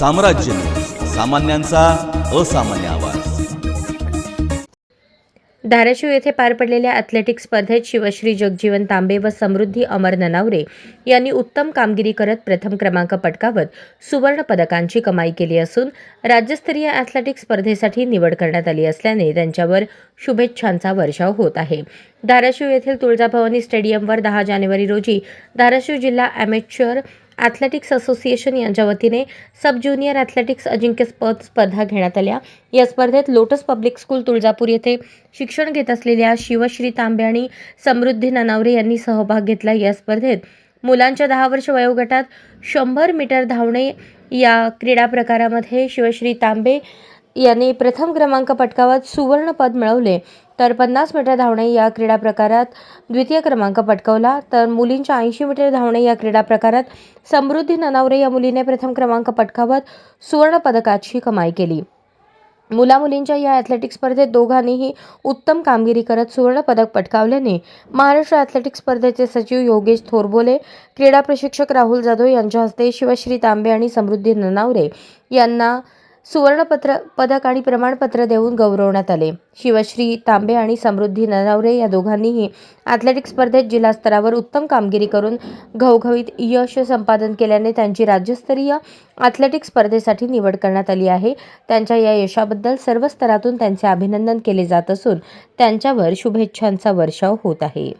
साम्राज्य. सामान्यांचा असामान्य आवाज. धाराशिव येथे पार पडलेल्या ॲथलेटिक स्पर्धेत शिवश्री जगजीवन तांबे व समृद्धी अमर ननावरे यांनी उत्तम कामगिरी करत प्रथम क्रमांक पटकावत सुवर्ण पदकांची कमाई केली असून राज्यस्तरीय ॲथलेटिक स्पर्धेसाठी निवड करण्यात आली असल्याने त्यांच्यावर शुभेच्छांचा वर्षाव होत आहे. धाराशिव येथील तुळजाभवानी स्टेडियमवर दहा जानेवारी रोजी धाराशिव जिल्हा ॲमेच्युअर ॲथलेटिक्स असोसिएशन यांच्या वतीने सब ज्युनियर ॲथलेटिक्स अजिंक्यपद स्पर्धा घेण्यात आल्या. या स्पर्धेत लोटस पब्लिक स्कूल तुळजापूर येथे शिक्षण घेत असलेल्या शिवश्री तांबे आणि समृद्धी ननावरे यांनी सहभाग घेतला या स्पर्धेत. मुलांच्या दहा वर्ष वयोगटात शंभर मीटर धावणे या क्रीडा प्रकारामध्ये शिवश्री तांबे यांनी प्रथम क्रमांक पटकावत सुवर्णपद मिळवले. तर पन्नास मीटर धावणे या क्रीडा प्रकारात द्वितीय क्रमांक पटकावला. तर मुलींच्या ऐंशी मीटर धावणे या क्रीडा प्रकारात समृद्धी ननावरे या मुलीने प्रथम क्रमांक पटकावत सुवर्णपदकाची कमाई केली. मुला मुलींच्या या ॲथलेटिक्स स्पर्धेत दोघांनीही उत्तम कामगिरी करत सुवर्णपदक पटकावल्याने महाराष्ट्र ॲथलेटिक्स स्पर्धेचे सचिव योगेश थोरबोले क्रीडा प्रशिक्षक राहुल जाधव यांच्या हस्ते शिवश्री तांबे आणि समृद्धी ननावरे यांना सुवर्णपत्र पदक आणि प्रमाणपत्र देऊन गौरवण्यात आले. शिवश्री तांबे आणि समृद्धी ननावरे या दोघांनीही ॲथलेटिक स्पर्धेत जिल्हा स्तरावर उत्तम कामगिरी करून घवघवीत यश संपादन केल्याने त्यांची राज्यस्तरीय ॲथलेटिक स्पर्धेसाठी निवड करण्यात आली आहे. त्यांच्या या यशाबद्दल सर्व स्तरातून त्यांचे अभिनंदन केले जात असून त्यांच्यावर शुभेच्छांचा वर्षाव होत आहे.